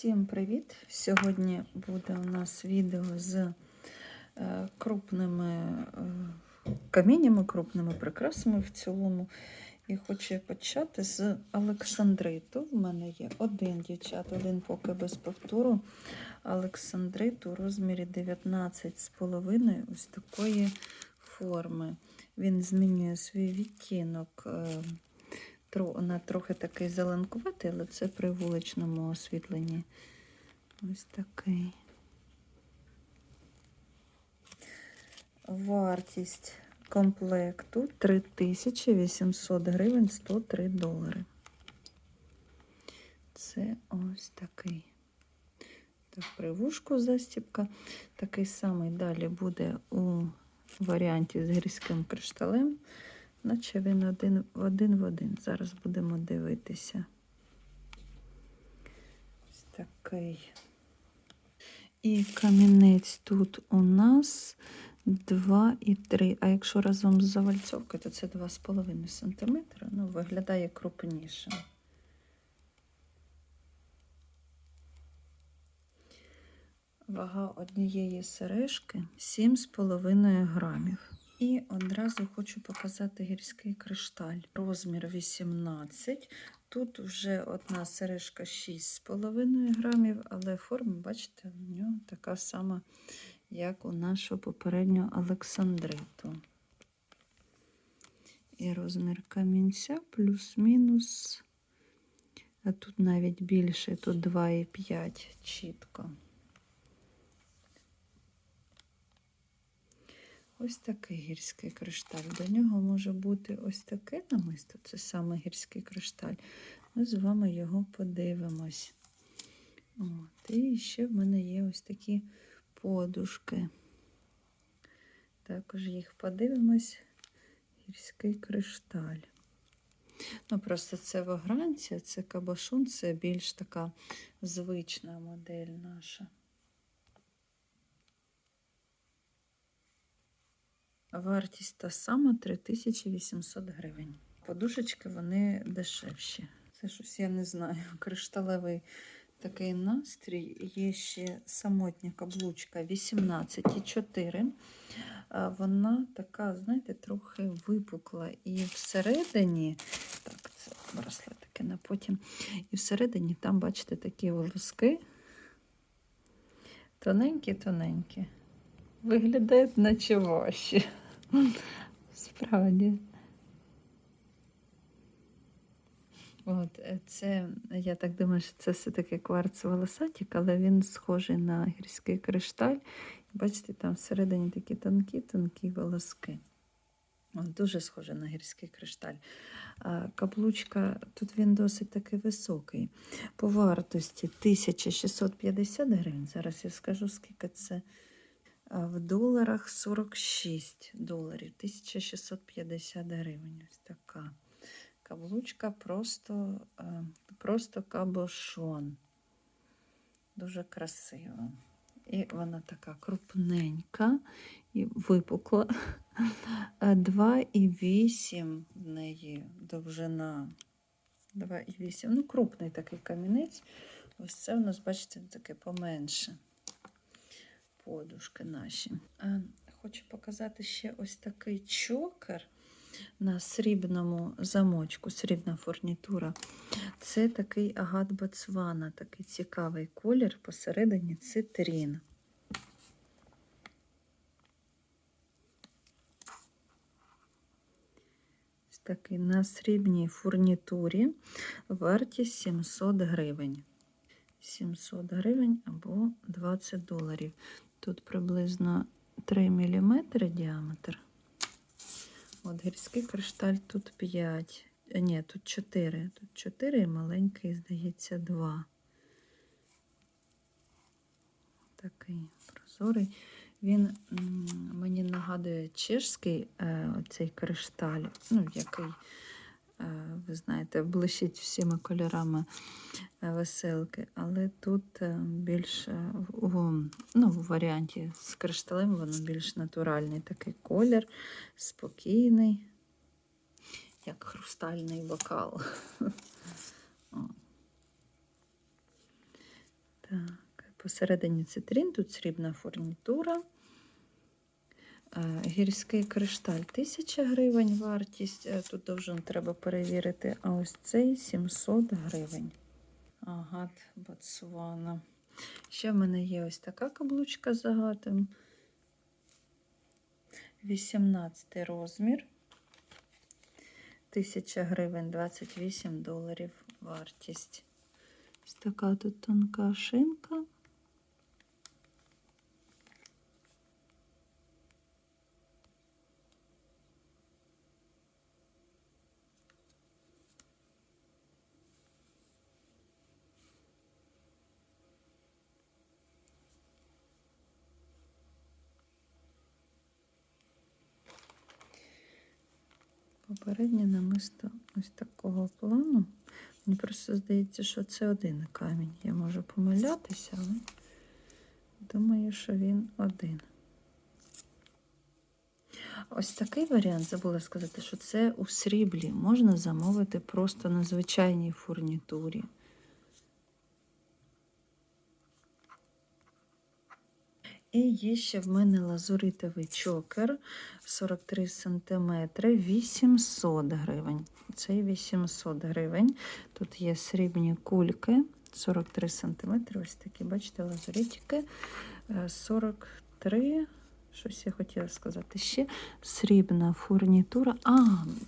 Всім привіт! Сьогодні буде у нас відео з е, крупними е, каміннями, крупними прикрасами в цілому. І хочу почати з Олександриту. В мене є один дівчат, один поки без повтору. Олександрит у розмірі 19,5 ось такої форми. Він змінює свій відтінок. Е, тро- на трохи такий зеленкуватий, але це при вуличному освітленні. Ось такий. Вартість комплекту 3800 гривень 103 долари. Це ось такий. Так, при вушку застібка. Такий самий далі буде у варіанті з гірським кришталем. Наче він один, один в один. Зараз будемо дивитися. Ось такий. І камінець тут у нас 2,3. А якщо разом з завальцовкою, то це 2,5 см. Ну, виглядає крупнішим. Вага однієї сережки 7,5 грамів. І одразу хочу показати гірський кришталь. Розмір 18. Тут вже одна сережка 6,5 грамів, але форма, бачите, в нього така сама, як у нашого попереднього Олександриту. І розмір камінця плюс-мінус. А тут навіть більше, тут 2,5 чітко. Ось такий гірський кришталь. До нього може бути ось таке намисто, це саме гірський кришталь. Ми з вами його подивимось. От. І ще в мене є ось такі подушки. Також їх подивимось. Гірський кришталь. Ну, просто це вагранція, це кабашун, це більш така звична модель наша. Вартість та сама 3800 гривень. Подушечки вони дешевші. Це щось я не знаю. Кришталевий такий настрій. Є ще самотня каблучка 18,4. Вона така, знаєте, трохи випукла. І всередині, так, це браслетики на потім. І всередині там, бачите, такі волоски. Тоненькі-тоненькі. Виглядають наче ваші. Справді. От, е, це, я так думаю, що це все-таки кварцевий лосатик, але він схожий на гірський кришталь. Бачите, там всередині такі тонкі-тонкі волоски. От, дуже схоже на гірський кришталь. А, каблучка, тут він досить таки високий. По вартості 1650 гривень. Зараз я скажу, скільки це. В доларах 46 доларів, 1650 гривень. Ось така каблучка, просто, просто кабошон. Дуже красива. І вона така крупненька і випукла. 2,8 в неї довжина. 2,8. Ну, крупний такий камінець. Ось це у нас, бачите, таке поменше подушки наші. Хочу показати ще ось такий чокер на срібному замочку, срібна фурнітура. Це такий агат Боцвана, такий цікавий колір, посередині цитрін. Ось такий на срібній фурнітурі вартість 700 гривень. 700 гривень або 20 доларів. Тут приблизно 3 мм діаметр. От гірський кришталь тут 5. Е, Ні, тут 4. Тут 4 і маленький, здається, 2. Такий прозорий. Він мені нагадує чешський е, цей кришталь, ну, який, ви знаєте, блищить всіма кольорами е, веселки, але тут е, більш е, ну, в варіанті з кришталем воно більш натуральний такий колір, спокійний, як хрустальний бокал. Так, посередині цитрин, тут срібна фурнітура. Е, Гірський кришталь 1000 гривень вартість. Е, Тут довжин треба перевірити. А ось цей 700 гривень. Агат Ботсвана. Ще в мене є ось така каблучка з агатом. 18 розмір. 1000 гривень, 28 доларів вартість. Ось така тут тонка шинка. Попереднє намисто ось такого плану. Мені просто здається, що це один камінь. Я можу помилятися, але думаю, що він один. Ось такий варіант, забула сказати, що це у сріблі. Можна замовити просто на звичайній фурнітурі. І є ще в мене лазуритовий чокер 43 см, 800 гривень. Цей 800 гривень. Тут є срібні кульки 43 см. Ось такі, бачите, лазуритики. Е, 43. Щось я хотіла сказати ще. Срібна фурнітура. А,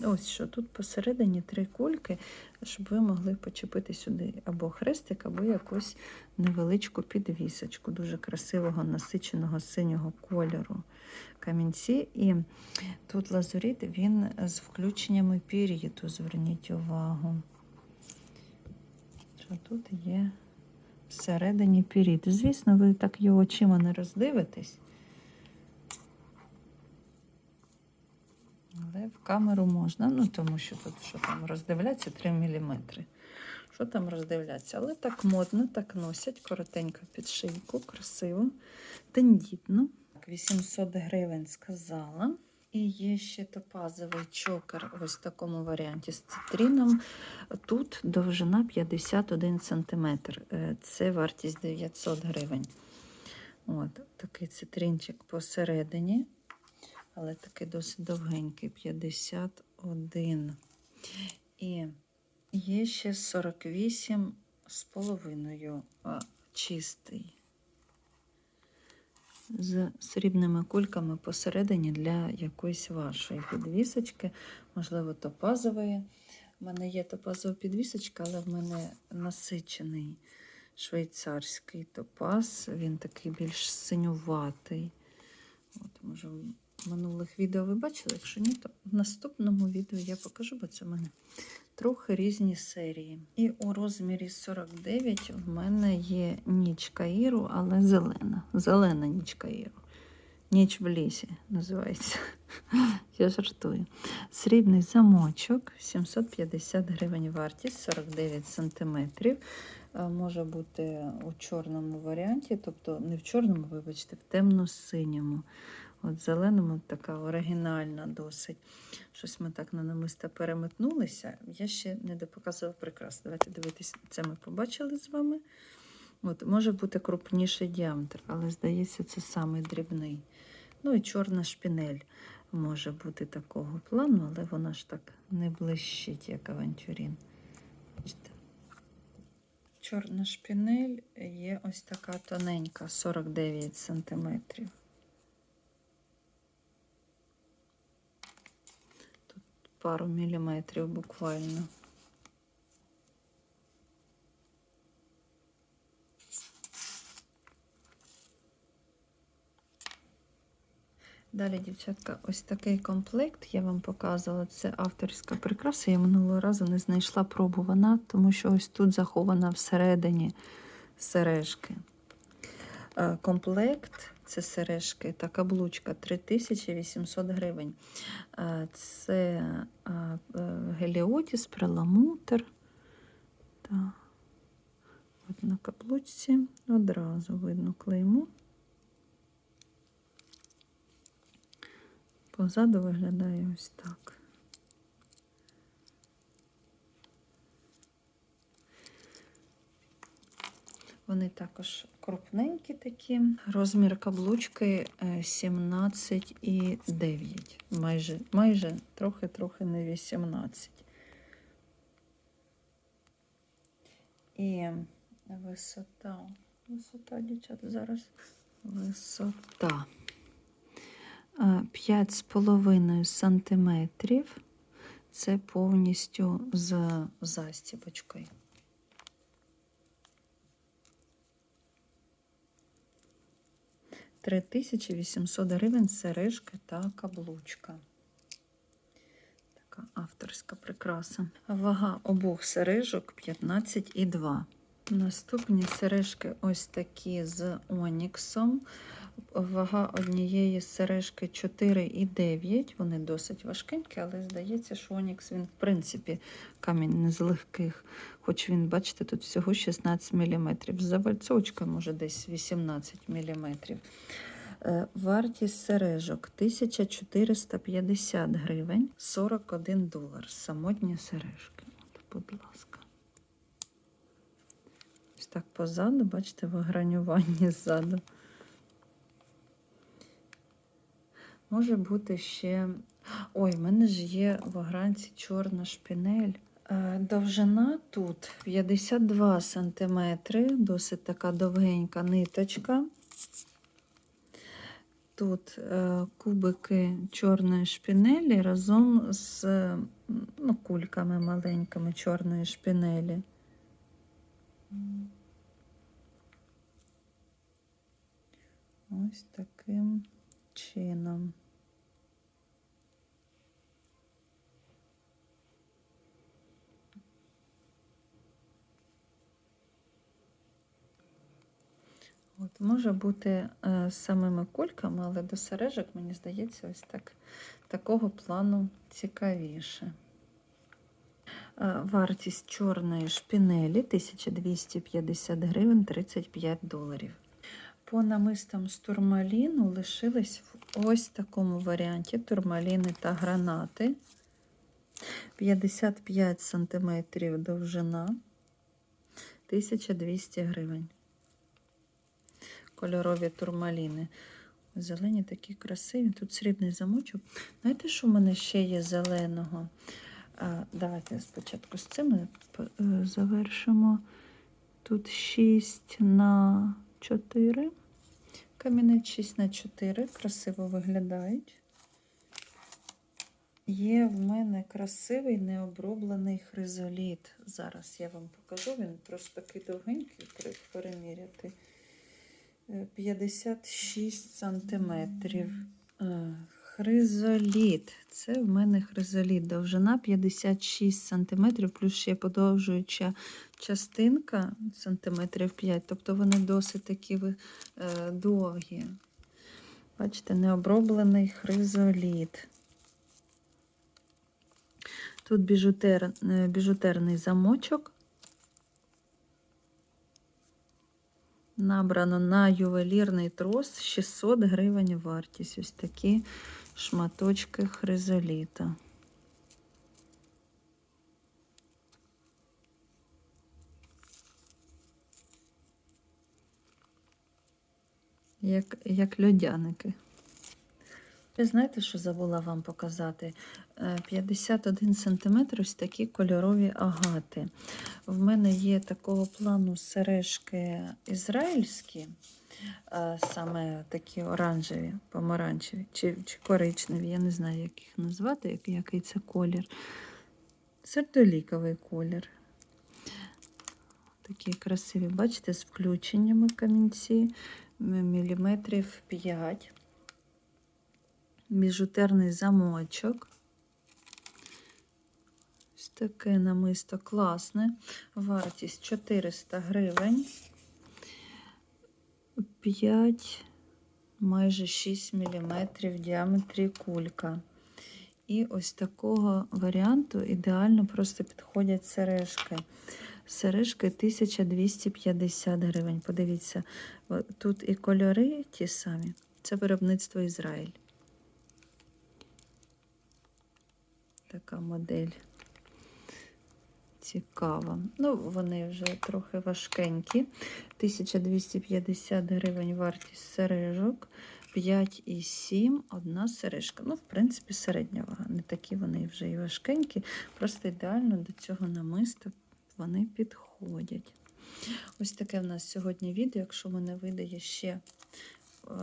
ось що тут посередині три кульки, щоб ви могли почепити сюди або хрестик, або якусь невеличку підвісочку дуже красивого насиченого синього кольору камінці. І тут лазурит він з включеннями пір'їту, зверніть увагу. Що тут є всередині піріт. Звісно, ви так його очима не роздивитесь. Але камеру можна, ну тому що тут що там роздивляться 3 мм. Що там роздивляться? Але так модно, так носять, коротенько під шийку, красиво, тендітно. 800 гривень сказала. І є ще топазовий чокер ось в такому варіанті з цитрином. Тут довжина 51 см. Це вартість 900 гривень. От, такий цитринчик посередині, але такий досить довгенький 51. І є ще 48 з половиною чистий. З срібними кульками посередині для якоїсь вашої підвісочки, можливо, топазової. У мене є топазова підвісочка, але в мене насичений швейцарський топаз. Він такий більш синюватий. От, може, минулих відео ви бачили, якщо ні, то в наступному відео я покажу, бо це в мене трохи різні серії. І у розмірі 49 в мене є ніч Каїру, але зелена. Зелена ніч Каїру. Ніч в лісі називається. Я жартую. Срібний замочок, 750 гривень вартість, 49 сантиметрів. Е, Може бути у чорному варіанті, тобто не в чорному, вибачте, в темно-синьому. От зеленому така оригінальна досить. Щось ми так на намисто переметнулися. Я ще не допоказувала прикрас. Давайте дивитися, це ми побачили з вами. От, Може бути крупніший діаметр, але здається, це самий дрібний. Ну і чорна шпінель може бути такого плану, але вона ж так не блищить, як авантюрін. Бачите? Чорна шпінель є ось така тоненька, 49 сантиметрів. Пару міліметрів буквально. Далі, дівчатка, ось такий комплект я вам показувала. Це авторська прикраса. Я минулого разу не знайшла пробу тому що ось тут захована всередині сережки. Е, Комплект це сережки та каблучка 3800 гривень. Е, Це е, е, геліотіс, преламутер. От на каблучці одразу видно клейму. Позаду виглядає ось так. Вони також крупненькі такі. Розмір каблучки е, 17,9. Майже майже трохи-трохи не 18. І висота. Висота, дівчата, зараз. Висота е, 5,5 сантиметрів. Це повністю з застібочкою. 3800 гривень сережки та каблучка. Така авторська прикраса. Вага обох сережок 15,2. Наступні сережки ось такі з оніксом. Вага однієї сережки 4,9. Вони досить важкенькі, але здається, що Онікс він, в принципі, камінь не з легких. Хоч він, бачите, тут всього 16 мм. Завальцовочка може десь 18 мм. Е, Вартість сережок 1450 гривень, 41 долар. Самотні сережки. От, будь ласка. Ось так позаду, бачите, в огранюванні ззаду. Може бути ще. Ой, в мене ж є в огранці чорна шпінель. Е, Довжина тут 52 см, досить така довгенька ниточка. Тут е, кубики чорної шпінелі разом з ну, кульками маленькими чорної шпінелі. Ось таким чином. От, може бути е, з самими кульками, але до сережок, мені здається, ось так, такого плану цікавіше. Е, Вартість чорної шпінелі 1250 гривень 35 доларів. По намистам з турмаліну лишились в ось такому варіанті турмаліни та гранати. 55 см довжина, 1200 гривень. Кольорові турмаліни. Зелені такі красиві. Тут срібний замочок. Знаєте, що в мене ще є зеленого? А, давайте спочатку з цим е, завершимо. Тут 6 на 4. Камінець 6 на 4. Красиво виглядають. Є в мене красивий необроблений хризоліт. Зараз я вам покажу. Він просто такий довгенький, переміряти. Е, 56 сантиметрів. Е, Хризоліт. Це в мене хризоліт. Довжина 56 сантиметрів, плюс ще подовжуюча частинка сантиметрів 5. Тобто вони досить такі е, довгі. Бачите, необроблений хризоліт. Тут біжутер, е, біжутерний замочок. Набрано на ювелірний трос 600 гривень вартість. Ось такі шматочки хризоліта. Як, як льодяники. Ви знаєте, що забула вам показати? Е, 51 см ось такі кольорові агати. В мене є такого плану сережки ізраїльські, е, саме такі оранжеві, помаранчеві чи, чи коричневі. Я не знаю, як їх назвати, який це колір. Сердоліковий колір. Такі красиві, бачите, з включеннями камінці, міліметрів 5 біжутерний замочок. Ось таке намисто класне. Вартість 400 гривень. 5, майже 6 мм в діаметрі кулька. І ось такого варіанту ідеально просто підходять сережки. Сережки 1250 гривень. Подивіться, тут і кольори ті самі. Це виробництво Ізраїль. Така модель. цікаво. Ну, вони вже трохи важкенькі. 1250 гривень вартість сережок. 5,7 одна сережка. Ну, в принципі, середня вага. Не такі вони вже і важкенькі. Просто ідеально до цього намиста вони підходять. Ось таке в нас сьогодні відео. Якщо мене вийде, ще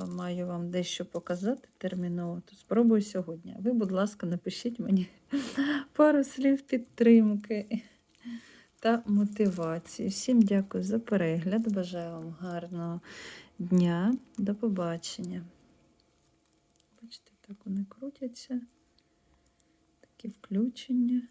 маю вам дещо показати терміново, то спробую сьогодні. Ви, будь ласка, напишіть мені пару слів підтримки та мотивації. Всім дякую за перегляд. Бажаю вам гарного дня. До побачення. Бачите, так вони крутяться. Такі включення.